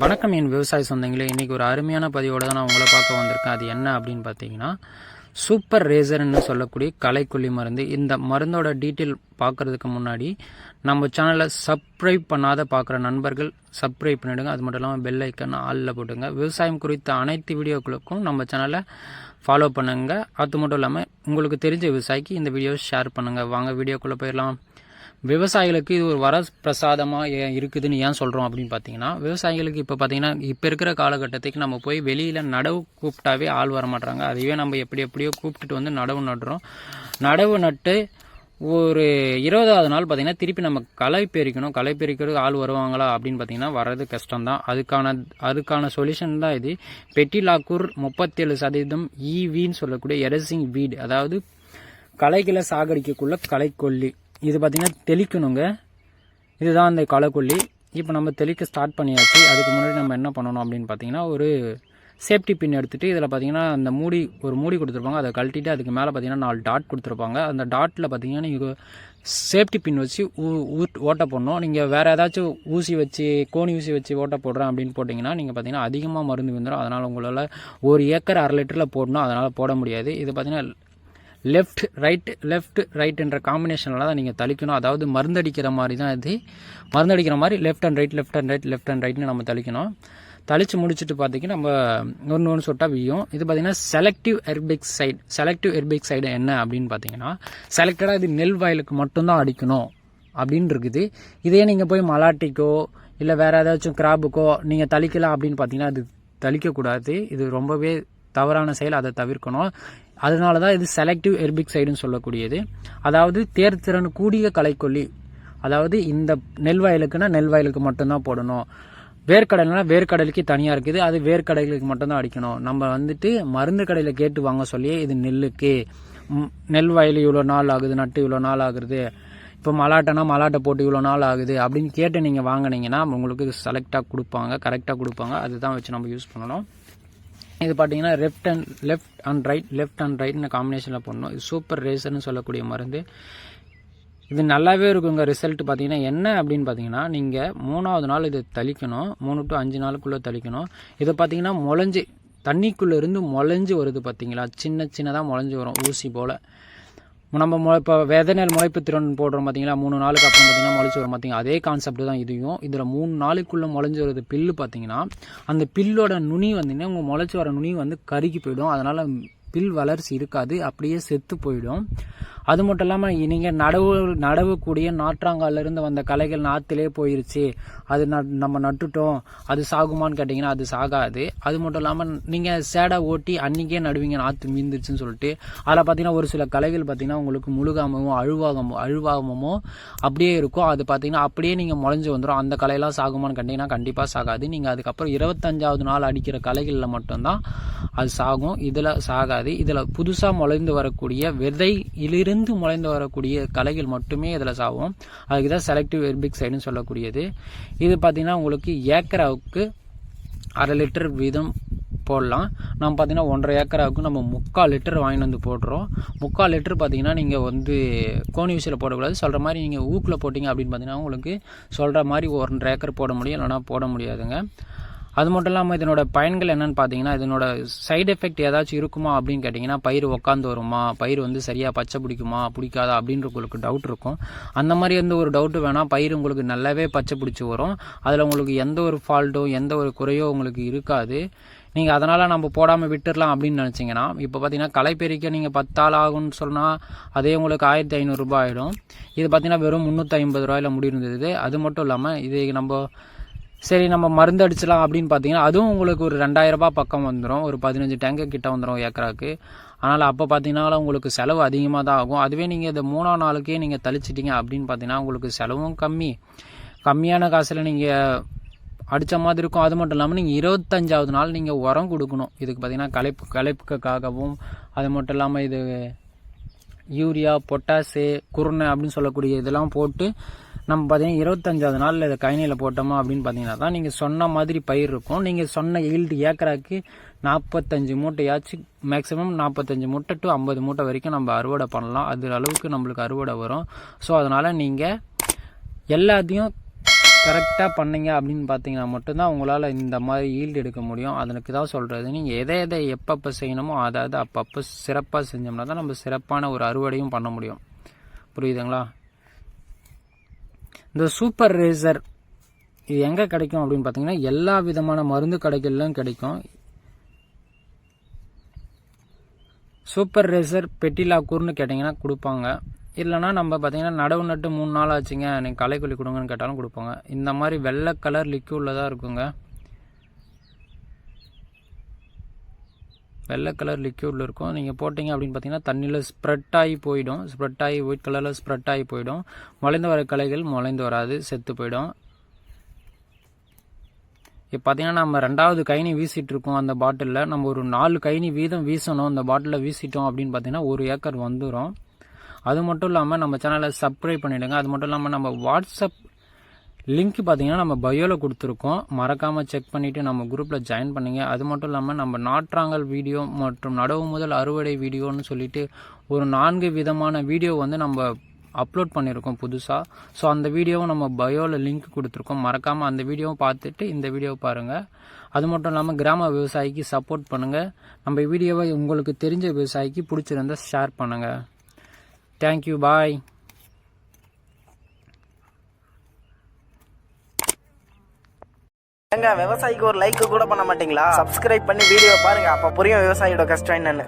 வணக்கம் என் விவசாய சொந்தங்களே. இன்றைக்கி ஒரு அருமையான பதிவோடு தான் நான் உங்களை பார்க்க வந்திருக்கேன். அது என்ன அப்படின்னு பார்த்தீங்கன்னா சூப்பர் ரேசர்னு சொல்லக்கூடிய களைக்கொல்லி மருந்து. இந்த மருந்தோட டீட்டெயில் பார்க்குறதுக்கு முன்னாடி நம்ம சேனலை சப்ஸ்கிரைப் பண்ணாத பார்க்குற நண்பர்கள் சப்ஸ்கிரைப் பண்ணிவிடுங்க அது மட்டும் இல்லாமல் பெல் ஐக்கன் ஆளில் போட்டுங்க. விவசாயம் குறித்த அனைத்து வீடியோக்களுக்கும் நம்ம சேனலை ஃபாலோ பண்ணுங்க. அது மட்டும் இல்லாமல் உங்களுக்கு தெரிஞ்ச விவசாயிக்கு இந்த வீடியோவை ஷேர் பண்ணுங்கள் வாங்க வீடியோக்குள்ளே போயிடலாம். விவசாயிகளுக்கு இது ஒரு வரப்பிரசாதமாக ஏன் இருக்குதுன்னு ஏன் சொல்கிறோம் அப்படின்னு பார்த்தீங்கன்னா விவசாயிகளுக்கு இப்போ பார்த்தீங்கன்னா இப்போ இருக்கிற காலகட்டத்துக்கு நம்ம போய் வெளியில் நடவு கூப்பிட்டாவே ஆள் வர மாட்டாங்க அதையே நம்ம எப்படி எப்படியோ கூப்பிட்டுட்டு வந்து நடவு நடுறோம். நடவு நட்டு ஒரு இருபதாவது நாள் பார்த்திங்கன்னா திருப்பி நம்ம களை பெருக்கணும். களை பெருக்கிறதுக்கு ஆள் வருவாங்களா அப்படின்னு பார்த்தீங்கன்னா வர்றது கஷ்டம்தான். அதுக்கான அதுக்கான சொல்யூஷன் தான் இது. பெட்டிலாக்கூர் முப்பத்தேழு சதவீதம் ஈவின்னு சொல்லக்கூடிய எரசிங் வீடு அதாவது களைகளை சாகடிக்கக்குள்ள களைக்கொல்லி. இது பார்த்தீங்கன்னா தெளிக்கணுங்க. இதுதான் அந்த களைக்கொல்லி இப்போ நம்ம தெளிக்க ஸ்டார்ட் பண்ணியாச்சு. அதுக்கு முன்னாடி நம்ம என்ன பண்ணணும் அப்படின்னு பார்த்தீங்கன்னா ஒரு சேஃப்டி பின் எடுத்துகிட்டு இதில் பார்த்தீங்கன்னா அந்த மூடி ஒரு மூடி கொடுத்துருப்பாங்க. அதை கழட்டிட்டு அதுக்கு மேலே பார்த்தீங்கன்னா நாலு டாட் கொடுத்துருப்பாங்க. அந்த டாட்டில் பார்த்தீங்கன்னா நீங்கள் சேஃப்டி பின் வச்சு ஊ ஓட்ட போடணும். நீங்கள் வேறு ஏதாச்சும் ஊசி வச்சு கோணி ஊசி வச்சு ஓட்ட போடுறேன் அப்படின்னு போட்டிங்கன்னா நீங்கள் பார்த்தீங்கன்னா அதிகமாக மருந்து வந்துடும் அதனால் உங்களால் ஒரு ஏக்கர் அரை லிட்டரில் போடணும். அதனால் போட முடியாது. இது பார்த்தீங்கன்னா லெஃப்ட் ரைட் லெஃப்ட் ரைட் என்ற காம்பினேஷனில் தான் நீங்கள் தளிக்கணும் அதாவது மருந்தடிக்கிற மாதிரி தான் இது. மருந்தடிக்கிற மாதிரி left and right left and right left and ரைட்னு நம்ம தளிக்கணும் தளிச்சு முடிச்சுட்டு பார்த்தீங்கன்னா நம்ம ஒன்று ஒன்று சொட்டாக வியும். இது பார்த்தீங்கன்னா selective herbicide selective herbicide என்ன அப்படின்னு பார்த்தீங்கன்னா செலக்டடாக இது நெல் வயலுக்கு மட்டும்தான் அடிக்கணும் அப்படின்னு இருக்குது. இதே நீங்கள் போய் மலாட்டிக்கோ இல்லை வேறு ஏதாச்சும் கிராபுக்கோ நீங்கள் தளிக்கலாம் அப்படின்னு பார்த்தீங்கன்னா அது தளிக்கக்கூடாது இது ரொம்பவே தவறான செயல். அதை தவிர்க்கணும். அதனால தான் இது செலக்டிவ் எர்பிக் சைடுன்னு சொல்லக்கூடியது. அதாவது தேர்திறன் கூடிய களைக்கொல்லி அதாவது இந்த நெல் வயலுக்குன்னா நெல் வயலுக்கு மட்டும்தான் போடணும். வேர்க்கடலைனா வேர்க்கடலுக்கு தனியாக இருக்குது அது வேர்க்கடலுக்கு மட்டும்தான் அடிக்கணும். நம்ம வந்துட்டு மருந்து கடையில் கேட்டு வாங்க சொல்லி இது நெல்லுக்கு. நெல் வயல் இவ்வளோ நாள் ஆகுது நட்டு இவ்வளோ நாள் ஆகுது. இப்போ மலாட்டைனா மலாட்டை போட்டு இவ்வளோ நாள் ஆகுது அப்படின்னு கேட்டு நீங்கள் வாங்கினீங்கன்னா உங்களுக்கு செலக்டாக கொடுப்பாங்க கரெக்டாக கொடுப்பாங்க. அதுதான் வச்சு நம்ம யூஸ் பண்ணணும். இது பார்த்தீங்கன்னா left and left and right left and ரைட்னு காம்பினேஷனில் பண்ணணும் இது சூப்பர் ரேசர்னு சொல்லக்கூடிய மருந்து. இது நல்லாவே இருக்குங்க ரிசல்ட் பார்த்தீங்கன்னா என்ன அப்படின்னு பார்த்தீங்கன்னா நீங்கள் மூணாவது நாள் இதை தளிக்கணும். மூணு டு அஞ்சு நாளுக்குள்ளே தளிக்கணும். இதை பார்த்தீங்கன்னா முளைஞ்சி தண்ணிக்குள்ளேருந்து முளைஞ்சி வருது பார்த்தீங்களா சின்ன சின்னதாக முளைஞ்சி வரும். ஊசி போல். நம்ம முளை இப்போ விதை நெல் முளைப்பு திறன் போடுறோம் பார்த்தீங்களா மூணு நாளுக்கு அப்புறம் பார்த்தீங்கன்னா முளைச்சி வரும் பார்த்தீங்கன்னா அதே கான்செப்ட் தான் இதையும். இதில் மூணு நாளுக்குள்ளே முளைஞ்சி வரது பில்லு பார்த்தீங்கன்னா அந்த பில்லோட நுனி வந்தீங்கன்னா உங்கள் முளைச்சி வர நுனி வந்து கருகி போயிடும். அதனால் பில் வளர்ச்சி இருக்காது. அப்படியே செத்து போயிடும். அது மட்டும் இல்லாமல் நீங்கள் நடவு நடவுக்கூடிய நாற்றாங்காலிருந்து வந்த கலைகள் நாற்றுலே போயிருச்சு. அது நம்ம நட்டுட்டோம். அது சாகுமான்னு கேட்டிங்கன்னா அது சாகாது. அது மட்டும் இல்லாமல் நீங்கள் சேடை ஓட்டி அன்றைக்கே நடுவீங்க நாற்று மீந்துருச்சுன்னு சொல்லிட்டு. அதில் பார்த்தீங்கன்னா ஒரு சில கலைகள் பார்த்தீங்கன்னா உங்களுக்கு முழுகாமவும் அழுவாகமோ அழுவாகமோ அப்படியே இருக்கும். அது பார்த்தீங்கன்னா அப்படியே நீங்கள் முளைஞ்சு வந்துடும் அந்த கலையெல்லாம் சாகுமான்னு கேட்டிங்கன்னா கண்டிப்பாக சாகாது. நீங்கள் அதுக்கப்புறம் இருபத்தஞ்சாவது நாள் அடிக்கிற கலைகளில் மட்டும்தான் அது சாகும். இதில் சாகாது. இதில் புதுசாக முளைந்து வரக்கூடிய விதையிலிருந்து இருந்து முளைந்து வரக்கூடிய கலைகள் மட்டுமே இதில் சாகும் அதுக்கு தான் செலக்டிவ் ஹெர்பிக்சைடுன்னு சொல்லக்கூடியது. இது பார்த்திங்கன்னா உங்களுக்கு ஏக்கராவுக்கு அரை லிட்டர் வீதம் போடலாம். நம்ம பார்த்தீங்கன்னா ஒன்றரை ஏக்கராவுக்கு நம்ம முக்கால் லிட்டர் வாங்கிட்டு வந்து போடுறோம். முக்கால் லிட்டர் பார்த்தீங்கன்னா நீங்கள் வந்து கோணி விஷயில் போடக்கூடாது. சொல்கிற மாதிரி நீங்கள் ஊக்கில் போட்டிங்க அப்படின்னு பார்த்தீங்கன்னா உங்களுக்கு சொல்கிற மாதிரி ஒன்றரை ஏக்கர் போட முடியும். இல்லைனா போட முடியாதுங்க. அது மட்டும் இல்லாமல் இதனோட பயன்கள் என்னன்னு பார்த்தீங்கன்னா இதனோட சைடு எஃபெக்ட் ஏதாச்சும் இருக்குமா அப்படின்னு கேட்டிங்கன்னா பயிர் உட்காந்து வருமா? பயிர் வந்து சரியாக பச்சை பிடிக்குமா? பிடிக்காதா? அப்படின்ற உங்களுக்கு டவுட் இருக்கும். அந்த மாதிரி எந்த ஒரு டவுட்டு வேணால் பயிர் உங்களுக்கு நல்லாவே பச்சை பிடிச்சி வரும். அதில் உங்களுக்கு எந்த ஒரு ஃபால்ட்டோ எந்த ஒரு குறையோ உங்களுக்கு இருக்காது. நீங்கள் அதனால் நம்ம போடாமல் விட்டுடலாம் அப்படின்னு நினச்சிங்கன்னா இப்போ பார்த்தீங்கன்னா களை பெருக்க நீங்கள் பத்தாள் ஆகும்னு சொன்னால் அதே உங்களுக்கு ஆயிரத்தி ஐநூறுரூபா ஆகிடும் இது பார்த்தீங்கன்னா வெறும் முந்நூற்றி ஐம்பது ரூபாயில் முடியிருந்தது அது மட்டும் இல்லாமல் இது நம்ம சரி நம்ம மருந்து அடிச்சலாம் அப்படின்னு பார்த்தீங்கன்னா அதுவும் உங்களுக்கு ஒரு ரெண்டாயிரரூபா பக்கம் வந்துடும் ஒரு பதினஞ்சு டேங்கு கிட்ட வந்துடும் ஏக்கராக்கு. அதனால் அப்போ பார்த்தீங்கன்னா உங்களுக்கு செலவு அதிகமாக தான் ஆகும். அதுவே நீங்கள் இந்த மூணாம் நாளுக்கே நீங்கள் தளிச்சிட்டிங்க அப்படின்னு பார்த்தீங்கன்னா உங்களுக்கு செலவும் கம்மி. கம்மியான காசில் நீங்கள் அடித்த மாதிரி இருக்கும். அது மட்டும் இல்லாமல் நீங்கள் இருபத்தஞ்சாவது நாள் நீங்கள் உரம் கொடுக்கணும். இதுக்கு பார்த்தீங்கன்னா களைப்பு களைப்புக்காகவும் அது மட்டும் இல்லாமல் இது யூரியா பொட்டாசு குருணை அப்படின்னு சொல்லக்கூடிய இதெல்லாம் போட்டு நம்ம பார்த்தீங்கன்னா இருபத்தஞ்சாவது நாளில் இதை கயனியில் போட்டோமா அப்படின்னு பார்த்தீங்கன்னா தான் நீங்கள் சொன்ன மாதிரி பயிர் இருக்கும். நீங்கள் சொன்ன ஈல்டு ஏக்கராக்கு நாற்பத்தஞ்சு மூட்டையாச்சும் மேக்ஸிமம் நாற்பத்தஞ்சு மூட்டை டு ஐம்பது மூட்டை வரைக்கும் நம்ம அறுவடை பண்ணலாம். அது அளவுக்கு நம்மளுக்கு அறுவடை வரும். ஸோ அதனால் நீங்கள் எல்லாத்தையும் கரெக்டாக பண்ணீங்க அப்படின்னு பார்த்தீங்கன்னா மட்டும்தான் உங்களால் இந்த மாதிரி ஈல்டு எடுக்க முடியும். அதனுக்கு தான் சொல்கிறது நீங்கள் எதை எதை எப்பப்போ செய்யணுமோ அதாவது அப்பப்போ சிறப்பாக செஞ்சோம்னா தான் நம்ம சிறப்பான ஒரு அறுவடையும் பண்ண முடியும். புரியுதுங்களா? இந்த சூப்பர் ரேசர் இது எங்கே கிடைக்கும் அப்படின்னு பார்த்தீங்கன்னா எல்லா விதமான மருந்து கடைகள்லையும் கிடைக்கும். சூப்பர் ரேசர் பெட்டிலாக்கூர்னு கேட்டிங்கன்னா கொடுப்பாங்க. இல்லைனா நம்ம பார்த்தீங்கன்னா நடவு நட்டு மூணு நாள் ஆச்சுங்க நீங்கள் களைக்கொல்லி கொடுங்கன்னு கேட்டாலும் கொடுப்பாங்க. இந்த மாதிரி வெள்ளை கலர் லிக்யூடில் தான் இருக்குங்க. வெள்ளை கலர் லிக்யூடில் இருக்கும். நீங்கள் போட்டிங்க அப்படின்னு பார்த்தீங்கன்னா தண்ணியில் ஸ்ப்ரெட் ஆகி போயிடும். ஸ்ப்ரெட் ஆகி ஒயிட் கலரில் ஸ்ப்ரெட் ஆகி போயிடும். முளைந்து வர களைகள் முளைந்து வராது செத்து போயிடும். இப்போ பார்த்தீங்கன்னா நம்ம ரெண்டாவது கைனி வீசிட்டு இருக்கோம் அந்த பாட்டிலில் நம்ம ஒரு நாலு கைனி வீதம் வீசணும். அந்த பாட்டிலில் வீசிட்டோம் அப்படின்னு பார்த்தீங்கன்னா ஒரு ஏக்கர் வந்துடும் அது மட்டும் இல்லாமல் நம்ம சேனலை சப்ஸ்கிரைப் பண்ணிவிடுங்க அது மட்டும் இல்லாமல் நம்ம வாட்ஸ்அப் லிங்க் பார்த்தீங்கன்னா நம்ம பயோவில் கொடுத்துருக்கோம். மறக்காமல் செக் பண்ணிவிட்டு நம்ம குரூப்பில் ஜாயின் பண்ணுங்கள் அது மட்டும் இல்லாமல் நம்ம நாற்றாங்கல் வீடியோ மற்றும் நடவு முதல் அறுவடை வீடியோன்னு சொல்லிட்டு ஒரு நான்கு விதமான வீடியோ வந்து நம்ம அப்லோட் பண்ணியிருக்கோம் புதுசாக ஸோ அந்த வீடியோவும் நம்ம பயோவில் லிங்க் கொடுத்துருக்கோம். மறக்காமல் அந்த வீடியோவும் பார்த்துட்டு இந்த வீடியோவை பாருங்கள் அது மட்டும் இல்லாமல் கிராம விவசாயிக்கு சப்போர்ட் பண்ணுங்கள் நம்ம வீடியோவை உங்களுக்கு தெரிஞ்ச விவசாயிக்கு பிடிச்சிருந்தா ஷேர் பண்ணுங்கள் தேங்க்யூ பாய் ஏங்க விவசாயிக்கு ஒரு லைக் கூட பண்ண மாட்டீங்களா? சப்ஸ்கிரைப் பண்ணி வீடியோ பாருங்க. அப்ப புரியும் விவசாயியோட கஷ்டம் என்னன்னு.